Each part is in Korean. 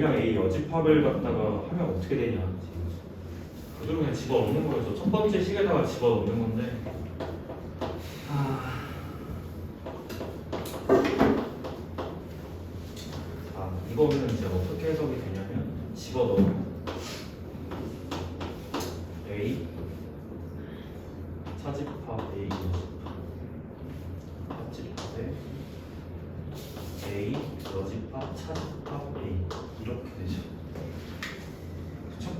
A랑 A 여집합을 갖다가 하면 어떻게 되냐 그대로 그냥 집어넣는 거예요 첫 번째 식에다가 집어넣는 건데 아... 아 이거는 이제 어떻게 해석이 되냐면 집어넣으면 A 차집합 A 합집합에 A 여집합 차집합 A 이렇게 되죠.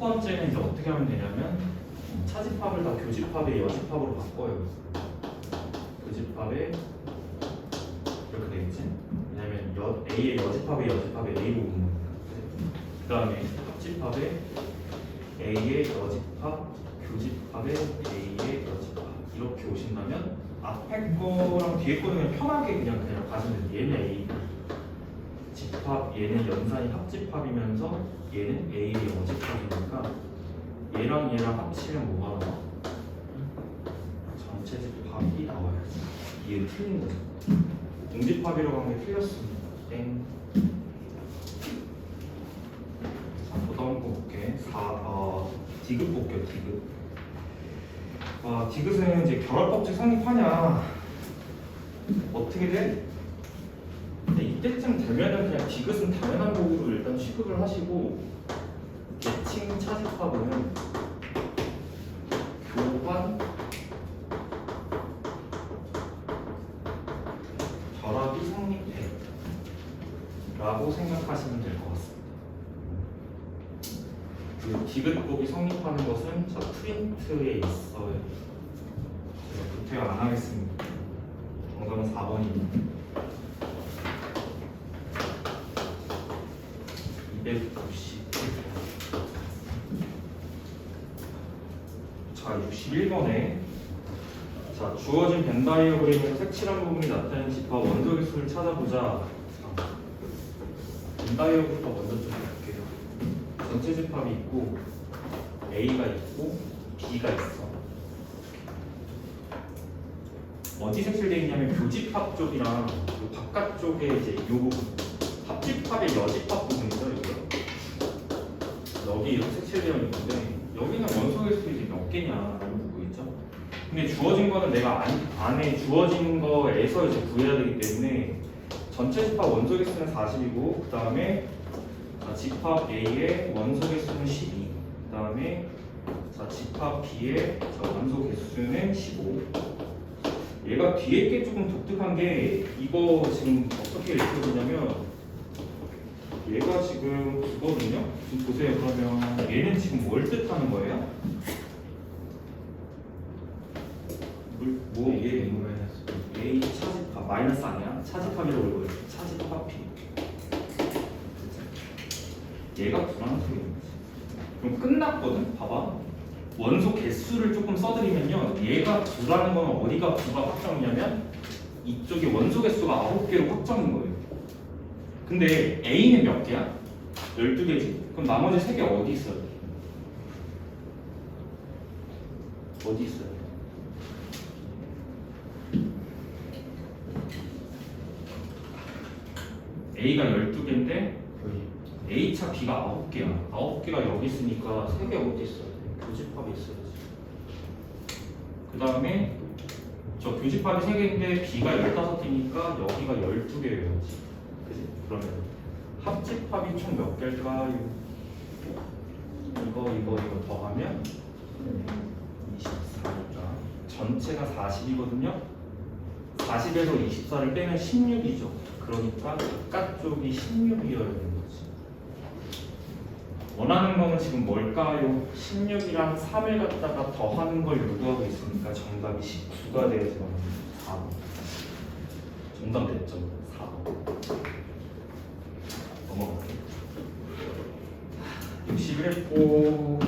첫 번째는 이제 어떻게 하면 되냐면 차집합을 다 교집합에 여집합으로 바꿔요. 교집합에 이렇게 되겠지? 왜냐면 여, A의 여집합에 여집합에 A 부분 그 다음에 합집합에 A의 여집합 교집합에 A의 여집합 이렇게 오신다면 앞에 거랑 뒤에 거는 그냥 편하게 그냥 그냥 가시면. 얘는 A 집합 얘는 연산이 합집합이면서 얘는 A의 여집합이니까 얘랑 얘랑 합치면 뭐가 나와? 전체 집합이 나와야지. 이게 틀린 거죠. 공집합이라고 한 게 틀렸습니다. 땡. 자, 그 다음 거 볼게. 4, 어, 디귿 볼게요, 디귿. 아, 디귿은 이제 결합법칙 성립하냐? 어떻게 돼? 이때쯤 되면은 그냥 디귿은 당연한 거로 일단 취급을 하시고 계층 차집합은 교환 결합이 성립해 라고 생각하시면 될 것 같습니다. 그 디귿법이 성립하는 것은 저 프린트에 있어요. 제가 구태여 안 하겠습니다. 정답은 4번입니다. 21번에 자, 주어진 벤 다이어그램의 색칠한 부분이 나타낸 집합 원소 개수를 찾아보자. 벤 다이어부터 먼저 좀 볼게요. 전체 집합이 있고 A가 있고 B가 있어. 어디 색칠되어 있냐면 교집합 쪽이랑 그 바깥쪽에 이제 요 부분 합집합의 여집합 부분이죠, 여기. 여기 이렇게 색칠되어 있는데 여기는 원소의 수 이제 몇 개냐라는 부분 있죠. 근데 주어진 거는 내가 안, 안에 주어진 거에서 이제 구해야 되기 때문에 전체 집합 원소 개수는 40이고 그 다음에 집합 A의 원소 개수는 12. 그 다음에 자, 집합 B의 자, 원소 개수는 15. 얘가 뒤에 게 조금 독특한 게 이거 지금 어떻게 읽혀지냐면 얘가 지금 그거든요. 지금 보세요. 그러면 얘는 지금 뭘 뜻하는 거예요? 물- 뭐 얘, A 차집합 마이너스 아니야? 차집합이라고 읽어요. 차집합 B. 얘가 불안한 거지. 그럼 끝났거든. 봐봐. 원소 개수를 조금 써드리면요. 얘가 두라는 건 어디가 두가 확정이냐면 이쪽에 원소 개수가 9개로 확정인 거예요. 근데 A는 몇 개야? 12개지. 그럼 나머지 3개 어디 있어요? 어디 있어요? A가 12개인데 A차 B가 9개야. 9개가 여기 있으니까 3개 어디 있어야 돼? 교집합이 있어야지. 그 다음에 저 교집합이 3개인데 B가 15개니까 여기가 12개여야지. 그지? 그러면 합집합이 총 몇 개일까요? 이거 이거 이거 더하면 24니까 전체가 40이거든요. 40에서 24를 빼면 16이죠. 그러니까 바깥쪽이 16이어야 되는 거지. 원하는 거는 지금 뭘까요? 16이랑 3을 갖다가 더하는 걸 요구하고 있으니까 정답이 19가 돼야지 4번. 정답 됐죠? 4번. 넘어갈게요. 61했고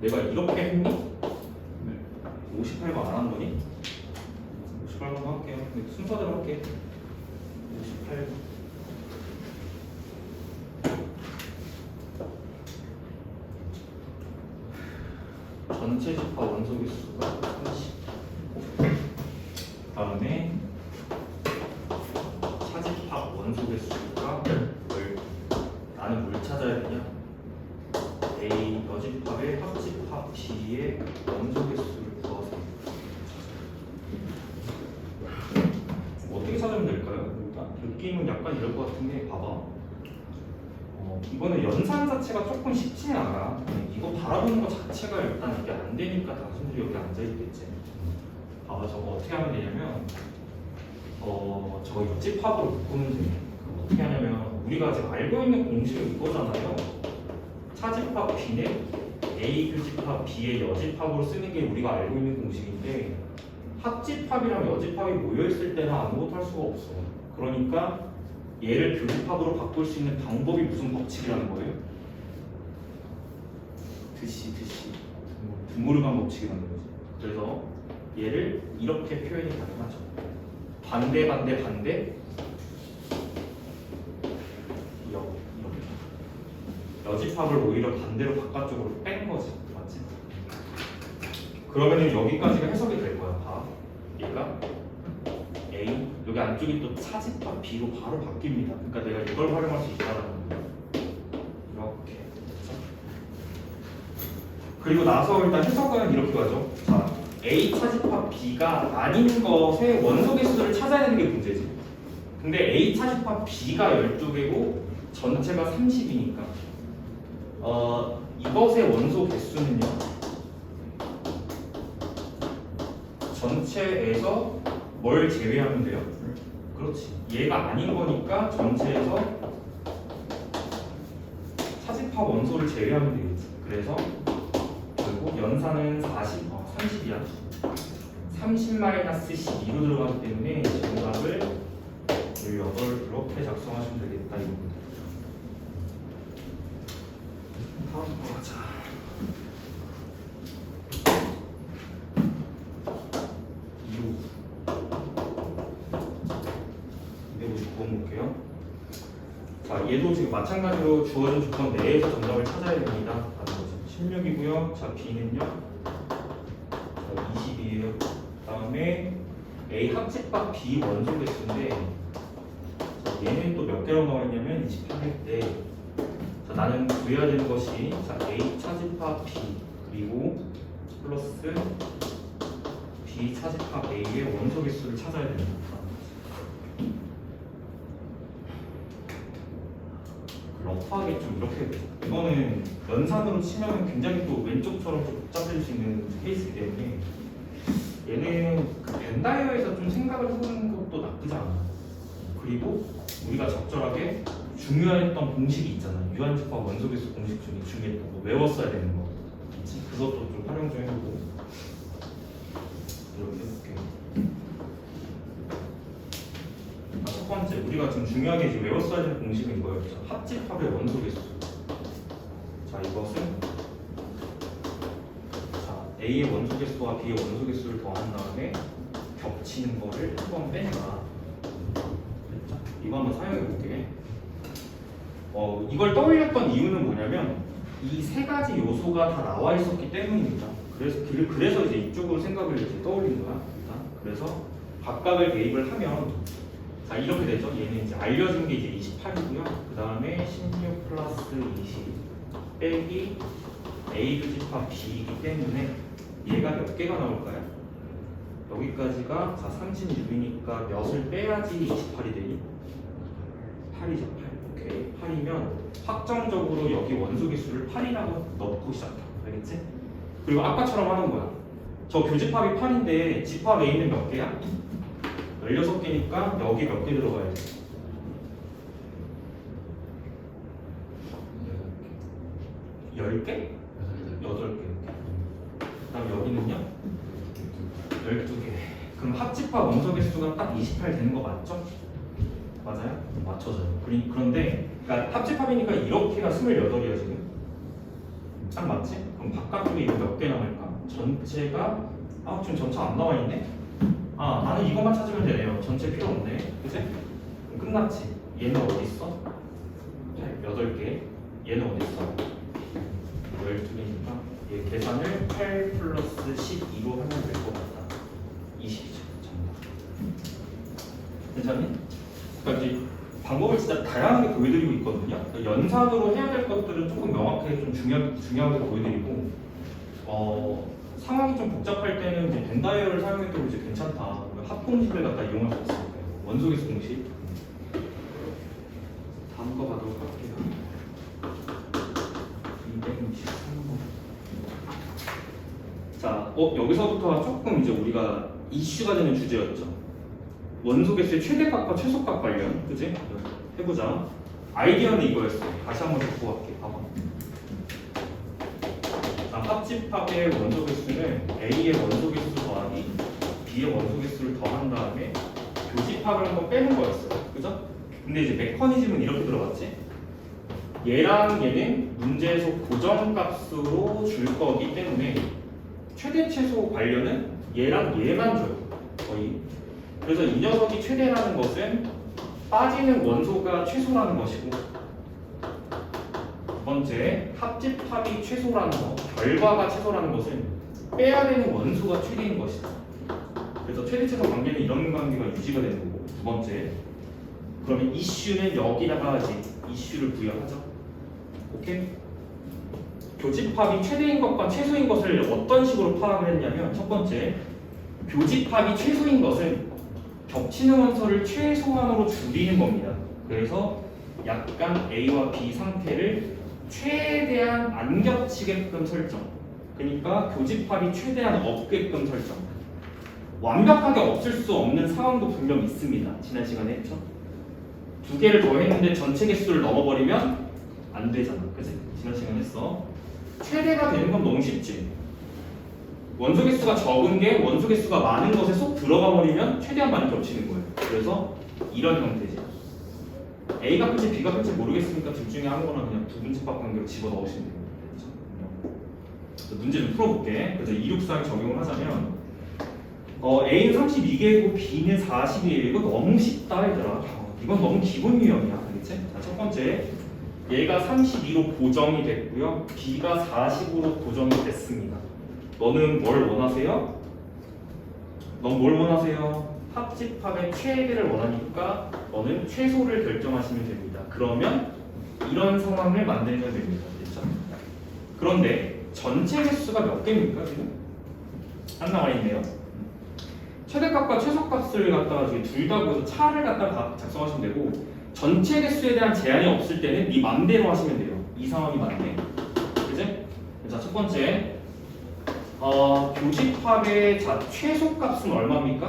내가 이렇게 했니? 58번 안 한 거니? 58번 할게요. 순서대로 할게. 58번. 전체 집합 원소 개수가 30. 다음에 차집합 원소 개수가 10. 느낌은 약간 이럴 것 같은데 봐봐. 어, 이거는 연산 자체가 조금 쉽지는 않아. 이거 바라보는 것 자체가 일단 이게 안 되니까 당신들이 있겠지. 봐봐 저거 어떻게 하면 되냐면 어 저거 옆집합으로 묶으면 돼. 그럼 어떻게 하냐면 우리가 지금 알고 있는 공식은 이거잖아요. 차집합 B네 A 교집합 B의 여집합으로 쓰는 게 우리가 알고 있는 공식인데 합집합이랑 여집합이 모여있을 때는 아무것도 할 수가 없어. 그러니까 얘를 교집합으로 바꿀 수 있는 방법이 무슨 법칙이라는 거예요? 드시 드시 드모르간 법칙이라는 거지. 그래서 얘를 이렇게 표현이 가능하죠. 반대 반대 반대 여 여집합을 오히려 반대로 바깥쪽으로 뺀 거지, 맞지? 그러면은 여기까지가 해석이 될 거야. 봐, 얘가 A 여기 안쪽이 또 차집합 B로 바로 바뀝니다. 그러니까 내가 이걸 활용할 수 있다는 거야. 이렇게. 그리고 나서 일단 해석은 이렇게 가죠. 자, A 차집합 B가 아닌 것의 원소 개수를 찾아야 되는 게 문제지. 근데 A 차집합 B가 12개고 전체가 30이니까 어, 이것의 원소 개수는요. 전체에서 뭘 제외하면 돼요? 그렇지. 얘가 아닌 거니까 전체에서 차집합 원소를 제외하면 되겠지. 그래서 결국 연산은 40, 어, 30이야. 30 마이너스 12로 들어가기 때문에 정답을 18 이렇게 작성하시면 되겠다 이겁니다. 다음 거 가자. 259번 볼게요. 자, 얘도 지금 마찬가지로 주어진 조건 내에서 정답을 찾아야 됩니다. 라는 거죠. 16이고요. 자, B는요. 다음에 A 합집합 B 원소 개수인데 자, 얘는 또 몇 개로 28일 때 자, 나는 구해야 되는 것이 자, A 차집합 B 그리고 플러스 B 차집합 A의 원소 개수를 찾아야 됩니다. 러프하게 좀 이렇게. 이거는 연산으로 치면 굉장히 또 왼쪽처럼 좀 복잡해질 수 있는 케이스이기 때문에 얘는 그 벤다이어에서 좀 생각을 해보는 것도 나쁘지 않아요. 그리고 우리가 적절하게 중요했던 공식이 있잖아요. 유한집합 원소개수 공식 중에 중요했던 거 외웠어야 되는 거 있지? 그것도 좀 활용 좀 해보고 이렇게 해볼게요. 아, 첫 번째 우리가 지금 중요하게 외웠어야 될 공식은 이거였죠. 합집합의 원소개수. 자 이것은 자 A의 원소 개수와 B의 원소 개수를 더한 다음에 겹치는 거를 한 번 빼내라. 이거 한번 사용해 볼게. 어 이걸 떠올렸던 이유는 뭐냐면 이 세 가지 요소가 다 나와 있었기 때문입니다. 그래서 그- 그래서 이제 이쪽으로 생각을 이제 떠올린 거야. 일단. 그래서 각각을 대입을 하면 자 이렇게 되죠. 얘는 이제 알려진 게 이제 28이고요. 그 다음에 16 플러스 20 빼기 A 교집합 B이기 때문에 얘가 몇 개가 나올까요? 여기까지가 자 36이니까 몇을 빼야지 28이 되니? 8이죠 8. 오케이 8이면 확정적으로 여기 원소 개수를 8이라고 넣고 시작해. 알겠지? 그리고 아까처럼 하는 거야. 저 교집합이 8인데 집합 A는 몇 개야? 16개니까 여기 몇 개 들어가야 돼? 10개? 8개. 여기는요? 12개. 그럼 합집합 원소 개수가 딱 28 되는 거 맞죠? 맞아요? 맞춰져요. 그런데 그러니까 합집합이니까 이렇게가 28이야 지금. 딱 맞지? 그럼 바깥쪽에 이거 몇 개 남을까? 전체가 아 지금 전체 안 나와 있네. 아 나는 이것만 찾으면 되네요. 전체 필요 없네. 그럼 끝났지. 얘는 어디 있어? 8개. 얘는 어디 있어? 12개니까 얘 계산을 8 플러스 12로 하면 될 것 같다. 20이죠. 정답. 괜찮니? 그러니까 이제 방법을 진짜 다양하게 보여드리고 있거든요. 그러니까 연산으로 해야 될 것들은 조금 명확하게 좀 중요, 중요하게 보여드리고 어, 상황이 좀 복잡할 때는 이제 벤다이어를 사용해도 이제 괜찮다. 합공식을 갖다 이용할 수 있으니까 원소개수 공식. 문서 가도록 할게요. 263번. 자, 어, 여기서부터 조금 이제 우리가 이슈가 되는 주제였죠. 원소 개수의 최대값과 최소값 관련, 그지? 해보자. 아이디어는 이거였어. 다시 한번 듣고 갈게. 봐봐. 자, 합집합의 원소 개수는 A의 원소 개수 더하기 B의 원소 개수를 더한 다음에 교집합을 한번 빼는 거였어요. 그죠? 근데 이제 메커니즘은 이렇게 들어갔지. 얘랑 얘는 문제에서 고정값으로 줄 거기 때문에 최대 최소 관련은 얘랑 얘만 줘요. 거의. 그래서 이 녀석이 최대라는 것은 빠지는 원소가 최소라는 것이고 두 번째 합집합이 최소라는 것, 결과가 최소라는 것은 빼야 되는 원소가 최대인 것이다. 그래서 최대 최소 관계는 이런 관계가 유지가 되는 거고 두 번째 그러면 이슈는 여기다가 이제 이슈를 부여하죠. 오케이? 교집합이 최대인 것과 최소인 것을 어떤 식으로 파악을 했냐면 첫 번째 교집합이 최소인 것은 겹치는 원소를 최소한으로 줄이는 겁니다. 그래서 약간 A와 B 상태를 최대한 안 겹치게끔 설정. 그러니까 교집합이 최대한 없게끔 설정. 완벽하게 없을 수 없는 상황도 분명 있습니다. 지난 시간에 했죠. 두 개를 더했는데 전체 개수를 넘어버리면 안 되잖아. 그지? 지난 시간에 했어. 최대가 되는 건 너무 쉽지. 원소 개수가 적은 게 원소 개수가 많은 것에 쏙 들어가 버리면 최대한 많이 겹치는 거예요. 그래서 이런 형태지. A가 클지 B가 클지 모르겠으니까 둘 중에 아무거나 그냥 부분집합 관계로 집어 넣으시면 됩니다. 그래서 문제 좀 풀어볼게. 그래서 263 적용을 하자면 어, A는 32개고 B는 40이에요. 이거 너무 쉽다 얘들아. 어, 이건 너무 기본 유형이야. 알겠지? 자, 첫 번째 얘가 32로 고정이 됐고요. B가 40으로 고정이 됐습니다. 너는 뭘 원하세요? 넌 뭘 원하세요? 합집합의 최대를 원하니까 너는 최소를 결정하시면 됩니다. 그러면 이런 상황을 만들면 됩니다. 됐죠? 그런데 전체 개수가 몇 개입니까 지금? 안 나와 있네요. 최대값과 최소값을 갖다가 둘다 그래서 차를 갖다가 작성하시면 되고 전체 개수에 대한 제한이 없을 때는 네 맘대로 하시면 돼요. 이 상황이 맞네. 그지? 자, 첫 번째. 어, 교집합의 자, 최소값은 얼마입니까?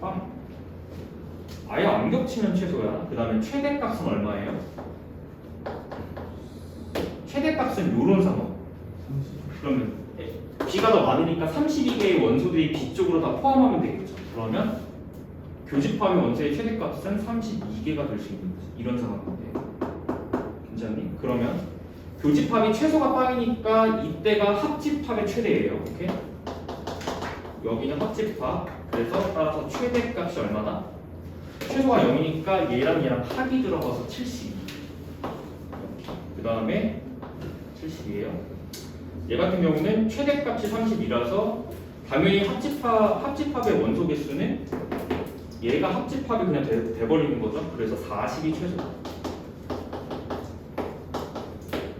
빵. 아예 안 겹치면 최소야. 그 다음에 최대값은 얼마예요? 최대값은 요런 상황. 그러면 B가 더 많으니까 32개의 원소들이 B 쪽으로 다 포함하면 되겠죠. 그러면 교집합의 원소의 최대값은 32개가 될 수 있는 거지. 이런 상황인데. 괜찮니? 그러면 교집합이 최소가 빵이니까 이때가 합집합의 최대예요. 오케이? 여기는 합집합. 그래서 따라서 최대값이 얼마다? 최소가 0이니까 얘랑 얘랑 합이 들어가서 72. 그 다음에 70이에요. 얘 같은 경우는 최대값이 32라서 당연히 합집합, 합집합의 원소 개수는 얘가 합집합이 그냥 돼, 돼버리는 거죠. 그래서 40이 최소다.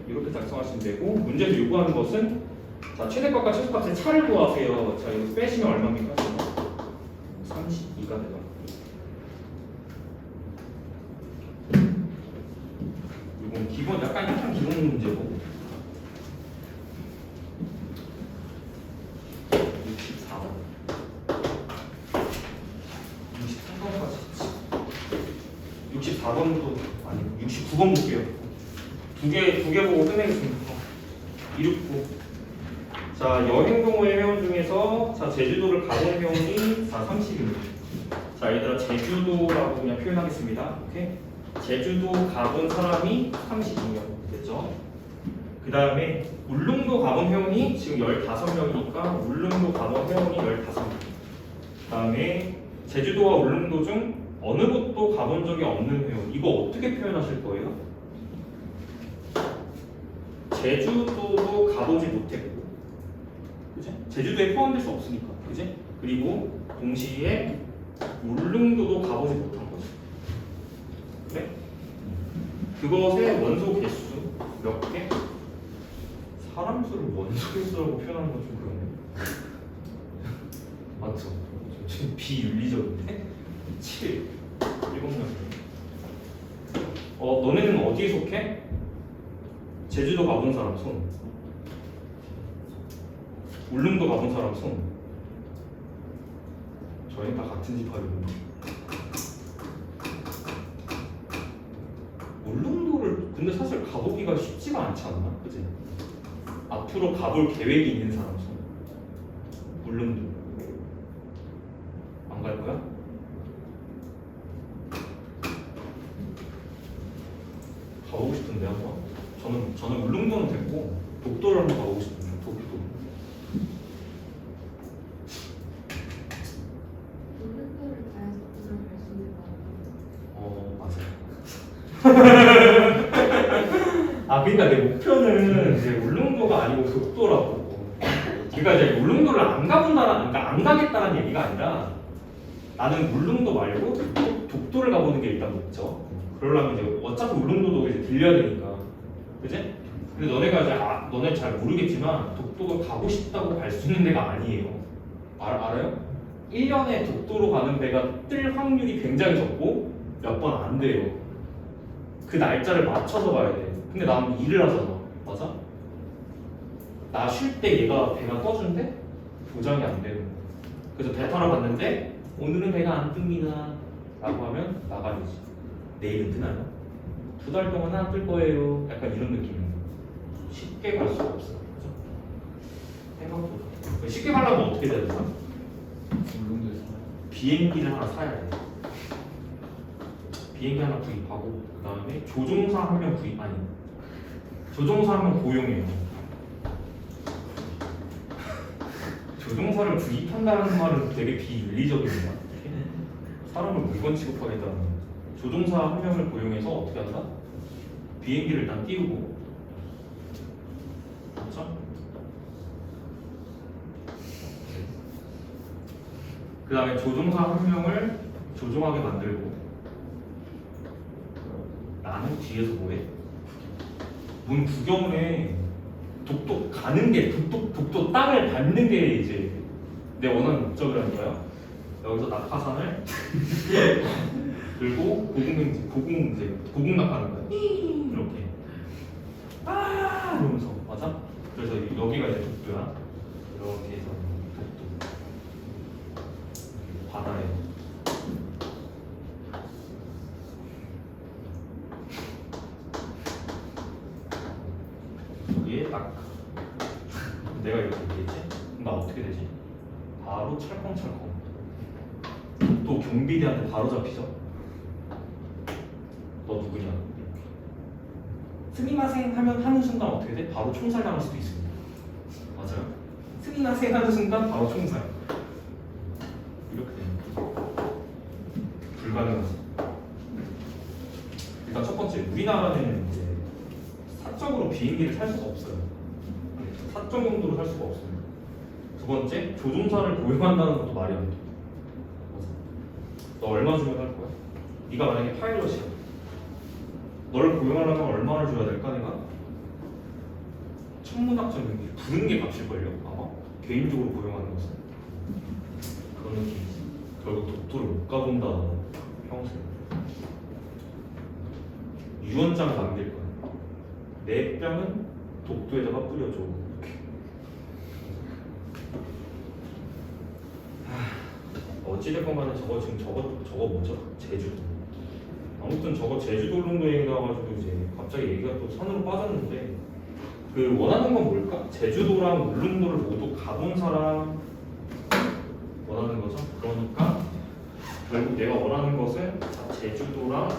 이렇게 작성하시면 되고 문제에서 요구하는 것은 자 최대값과 최소값의 차를 구하세요. 자 이거 빼시면 얼마입니까? 32가 되죠. 이건 기본 약간 약간 기본 문제고 64번 63번까지 64번도 아니고 69번 볼게요 두 개 두 개 보고 끝내겠습니다 269 자 여행 동호회 회원 중에서 자 제주도를 가본 회원이 자 30입니다 자 얘들아 제주도라고 그냥 표현하겠습니다 오케이 제주도 가본 사람이 32명 됐죠 그 다음에 울릉도 가본 회원이 지금 15명이니까 울릉도 가본 회원이 15명. 그 다음에 제주도와 울릉도 중 어느 곳도 가본 적이 없는 회원. 이거 어떻게 표현하실 거예요? 제주도도 가보지 못했고, 그지? 제주도에 포함될 수 없으니까, 그지? 그리고 동시에 울릉도도 가보지 못한. 그래? 그것의 원소 개수 몇 개? 사람 수를 원소 개수라고 표현하는 건 좀 그러네. 맞죠? 좀 비윤리적인데? 7. 7명. 어 너네는 어디에 속해? 제주도 가본 사람 손. 울릉도 가본 사람 손. 저희 다 같은 집 하려고. 울릉도를 근데 사실 가보기가 쉽지가 않지 않나? 그지? 앞으로 가볼 계획이 있는 사람 손. 울릉도. 안 갈 거야? 가보고 싶은데 한번. 저는 저는 울릉도는 됐고 독도를 한번 가보고 싶은데 독도. 울릉도를 가야 독도를 갈수 있는 거 어 맞아요. 아 그러니까 내 목표는 이제 울릉도가 아니고 독도라고. 그러니까 이제 울릉도를 안 가본다는 그러니까 안 가겠다는 얘기가 아니라 나는 울릉도 말고 독- 독도를 가보는 게 일단 목적. 그러려면 이제 어차피 울릉도도 이제 들려야 되니까, 그지? 근데 너네가 이제 아, 너네 잘 모르겠지만 독도가 가고 싶다고 갈 수 있는 데가 아니에요. 알, 알아요? 1년에 독도로 가는 배가 뜰 확률이 굉장히 적고 몇 번 안 돼요. 그 날짜를 맞춰서 가야 돼. 근데 나는 일을 하잖아. 맞아? 나 쉴 때 얘가 배가 떠준대? 보장이 안 되는 거야. 그래서 배 타러 갔는데 오늘은 배가 안 뜹니다. 라고 하면 나가야지. 내일은 뜨나요? 두 달 동안 안 뜰 거예요. 약간 이런 느낌이에요. 쉽게 갈 수가 없어요. 그죠? 생각보다. 쉽게 가려면 어떻게 돼야 되나? 비행기를 하나 사야 돼. 비행기 하나 구입하고 그 다음에 조종사 한 명 구입 아니 조종사 한 명 고용해요. 조종사를 구입한다는 말은 되게 비윤리적입니다. 사람을 물건 취급하겠다는 거. 조종사 한 명을 고용해서 어떻게 한다? 비행기를 일단 띄우고 그렇죠? 그 다음에 조종사 한 명을 조종하게 만들고 나는 뒤에서 뭐해? 문 구경을 해 독도 가는 게 독도, 독도 땅을 밟는 게 이제 내 원하는 목적이라니까요 여기서 낙하산을 들고 고궁행진 고궁 이제 고궁 낙하는 거야. 이렇게. 아! 이러면서. 맞아? 그래서 여기가 이제 독도야. 이렇게 해서 독도 바다에 여기에 딱 내가 이렇게 얘기했지? 그럼 나 어떻게 되지? 바로 찰컹찰컹 또 경비대한테 바로 잡히죠? 너 누구냐? 스미마생 하면 하는 순간 어떻게 돼? 바로 총살 당할 수도 있습니다 맞아요? 스미마생 하는 순간 바로 총살 이렇게 되는 거죠 불가능하지 일단 첫 번째 우리나라는 이제 사적으로 비행기를 탈 수가 없어요 사적 용도로 살 수가 없어요 두 번째 조종사를 고용한다는 것도 말이 안 돼. 너 얼마 주면 할 거야? 네가 만약에 파일럿이야. 너를 고용하려면 얼마를 줘야 될까 내가? 천문학적인 게 부른 게 값일걸요 아마? 개인적으로 고용하는 것은. 그런 느낌이지 결국 독도를 못 가본다 평생. 유언장을 남길 거야. 내 뼈는 독도에다가 뿌려줘 이렇게. 하, 어찌됐건 간에 저거 지금 저거 저거 뭐죠? 제주도 아무튼 저거 제주도 울릉도 얘기 나와가지고 이제 갑자기 얘기가 또 산으로 빠졌는데 그 원하는 건 뭘까? 제주도랑 울릉도를 모두 가본 사람 원하는 거죠. 그러니까 결국 내가 원하는 것은 자, 제주도랑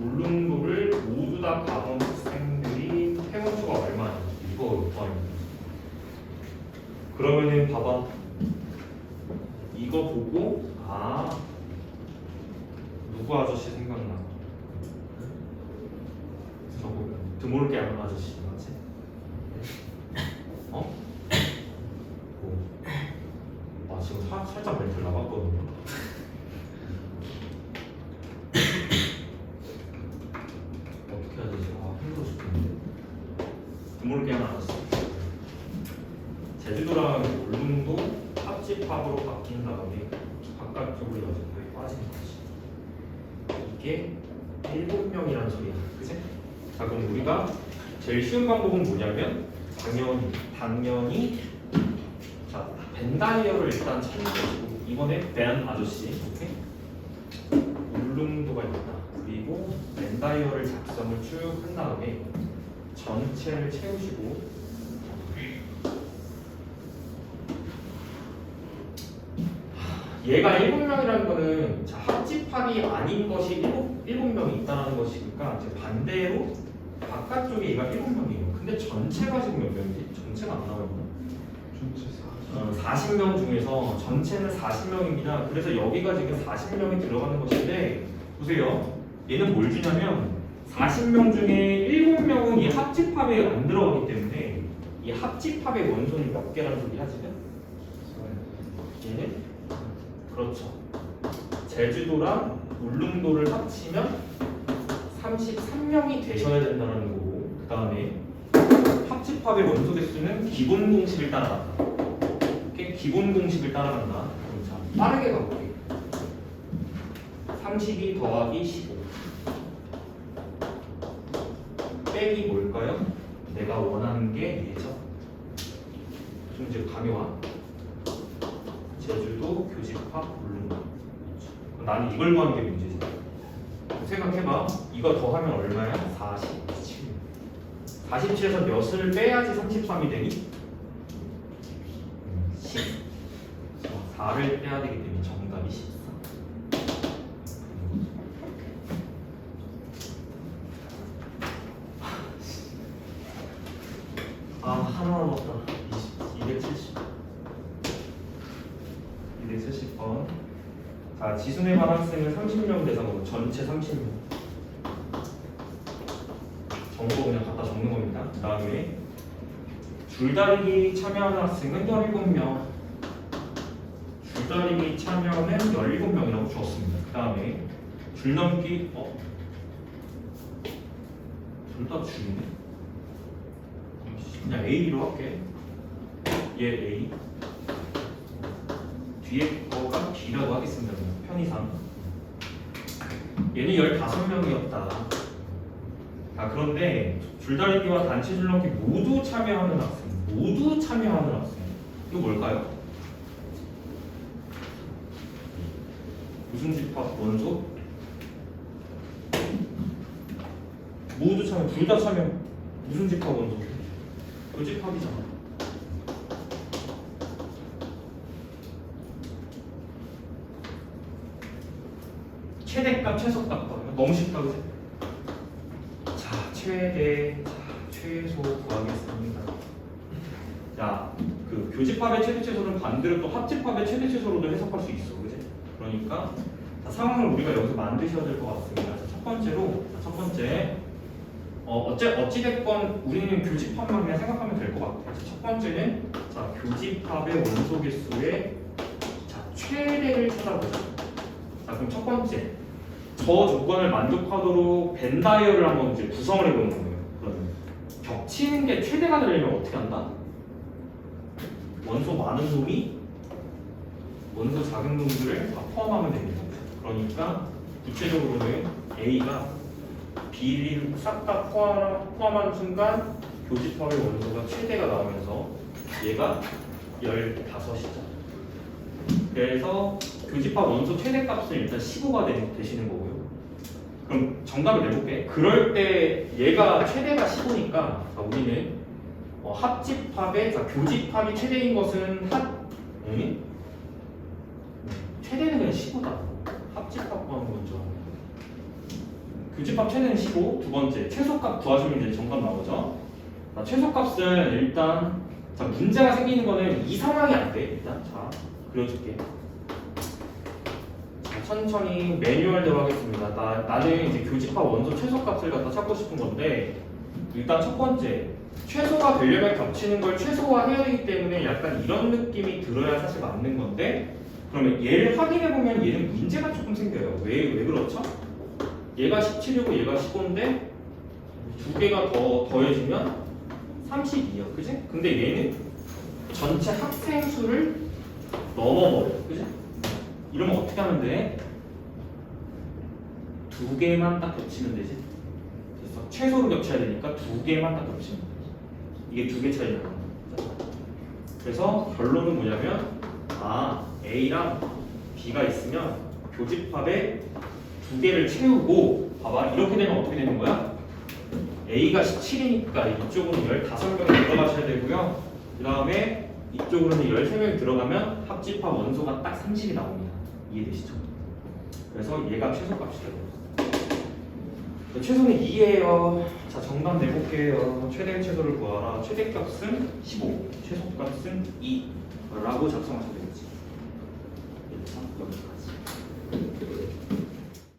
울릉도를 모두 다 가본 학생들이 태원 수가 얼마냐 이거 구합니다. 그러면은 봐봐 이거 보고 아 누구 아저씨 생각나? 저거 드몰게 하는 아저씨 맞지? 어? 뭐? 아 지금 사, 살짝 멘트 나갔거든요. 어떻게 해야 되지? 아 힘들어 죽겠는데. 드몰게 하나 아저씨. 제주도랑 울릉도 탑집합으로 바뀐 다음에 바깥쪽으로 여기까지 빠지는 거지. 이게 일곱 명이라는 소리야. 그지? 자, 그럼 우리가 제일 쉬운 방법은 뭐냐면 당연히 당연히 자, 벤 다이어를 일단 찾는 것이고 이번에 벤 아저씨 오케이? 울릉도가 있다. 그리고 벤 다이어를 작성을 쭉 한 다음에 전체를 채우시고 얘가 일곱 명이라는 거는 자, 합집합이 아닌 것이 일곱, 일곱 명이 있다는 것이니까 이제 반대로 바깥쪽에 얘가 일곱 명이에요. 근데 전체가 지금 몇 명이지? 전체가 안 나와 있나? 전체 4 어, 40 명 중에서 전체는 40명입니다. 그래서 여기가 지금 40명이 들어가는 것인데 보세요. 얘는 뭘 주냐면 40명 중에 7명은 이 합집합에 안 들어가기 때문에 이 합집합의 원소는 몇 개라는 소리 하지? 얘는 그렇죠. 제주도랑 울릉도를 합치면 33명이 되셔야 된다는 거고 그 다음에 합집합의 원소 개수는 기본 공식을 따라간다. 이렇게 기본 공식을 따라간다. 자, 빠르게 가볼게. 32 더하기 15 빼기 뭘까요? 내가 원하는 게 얘죠. 좀 이제 감이 와. 제주도 교집합. 그럼 나는 이걸 구하는 게 문제지. 생각해봐. 이거 더하면 얼마야? 47. 47에서 몇을 빼야지 33이 되니? 10. 4를 빼야 되기 때문에 정답이 14. 아, 하나 남았다. 270. 270번. 자, 지순의 반 학생을 30명 대상으로 전체 30명. 정보 그냥 갖다 적는 겁니다. 그 다음에 줄다리기 참여하는 학생은 17명. 줄다리기 참여는 17명이라고 주었습니다. 그 다음에 줄넘기, 어? 둘 다 줄이네? 그냥 A로 할게. 얘 A. 뒤에 거가 B라고 하겠습니다. 그냥 편의상. 얘는 15명이었다. 아 그런데 줄다리기와 단체 줄넘기 모두 참여하는 학생, 모두 참여하는 학생. 이거 뭘까요? 무슨 집합 원소? 모두 참여, 둘 다 참여. 무슨 집합 원소? 그 집합이잖아. 최대값, 최소값 구하면 너무 쉽다 그지? 자, 최대, 자, 최소 구하겠습니다. 자, 그 교집합의 최대 최소는 반대로 또 합집합의 최대 최소로도 해석할 수 있어, 그지? 그러니까 자, 상황을 우리가 여기서 만드셔야 될 것 같습니다. 자, 첫 번째로, 자, 첫 번째, 어, 어째 어찌 됐건 우리는 교집합만 그냥 생각하면 될 것 같아요. 자, 첫 번째는 자, 교집합의 원소 개수의 자, 최대를 찾아보자. 자, 그럼 첫 번째. 저 조건을 만족하도록 벤 다이어를 한번 이제 구성을 해보는 거예요. 그러면 겹치는 게 최대가 되려면 어떻게 한다? 원소 많은 놈이 원소 작은 놈들을 다 포함하면 됩니다. 그러니까 구체적으로는 A가 B를 싹 다 포함하는 순간 교집합의 원소가 최대가 나오면서 얘가 15이죠. 그래서 교집합 원소 최대값은 일단 15가 되, 시는 거고요. 그럼 정답을 내볼게. 그럴 때 얘가 최대가 15니까 자, 우리는 어, 합집합의 자, 교집합이 최대인 것은 합 응? 최대는 그냥 15다. 합집합 구하는 거죠. 교집합 최대는 15. 두 번째 최소값 구하시면 이제 정답 나오죠. 자, 최소값은 일단 자, 문제가 생기는 거는 이 상황이 안 돼. 일단 자 그려줄게. 자, 천천히 매뉴얼대로 하겠습니다. 나, 나는 이제 교집합 원소 최소값을 갖다 찾고 싶은 건데 일단 첫 번째 최소가 되려면 겹치는 걸 최소화해야 되기 때문에 약간 이런 느낌이 들어야 사실 맞는 건데 그러면 얘를 확인해 보면 얘는 문제가 조금 생겨요. 왜 왜 그렇죠? 얘가 17이고 얘가 15인데 두 개가 더 더해지면 32야, 그지? 근데 얘는 전체 학생 수를 넘어버려, 그지? 이러면 어떻게 하면 돼? 두 개만 딱 겹치면 되지. 그래서 최소로 겹쳐야 되니까 두 개만 딱 겹치면 돼. 이게 두 개 차이 나는 거야. 그래서 결론은 뭐냐면 아 A랑 B가 있으면 교집합에 두 개를 채우고 봐봐 이렇게 되면 어떻게 되는 거야? A가 17이니까 이쪽으로는 15명이 들어가셔야 되고요. 그 다음에 이쪽으로는 13명이 들어가면 합집합 원소가 딱 30이 나옵니다. 이해되시죠? 그래서 얘가 최소값이 되고 네, 최소는 2예요. 자 정답 내볼게요. 최대 최소를 구하라. 최대값은 15, 최소값은 2라고 작성하시면 되겠지. 그래서 여기까지.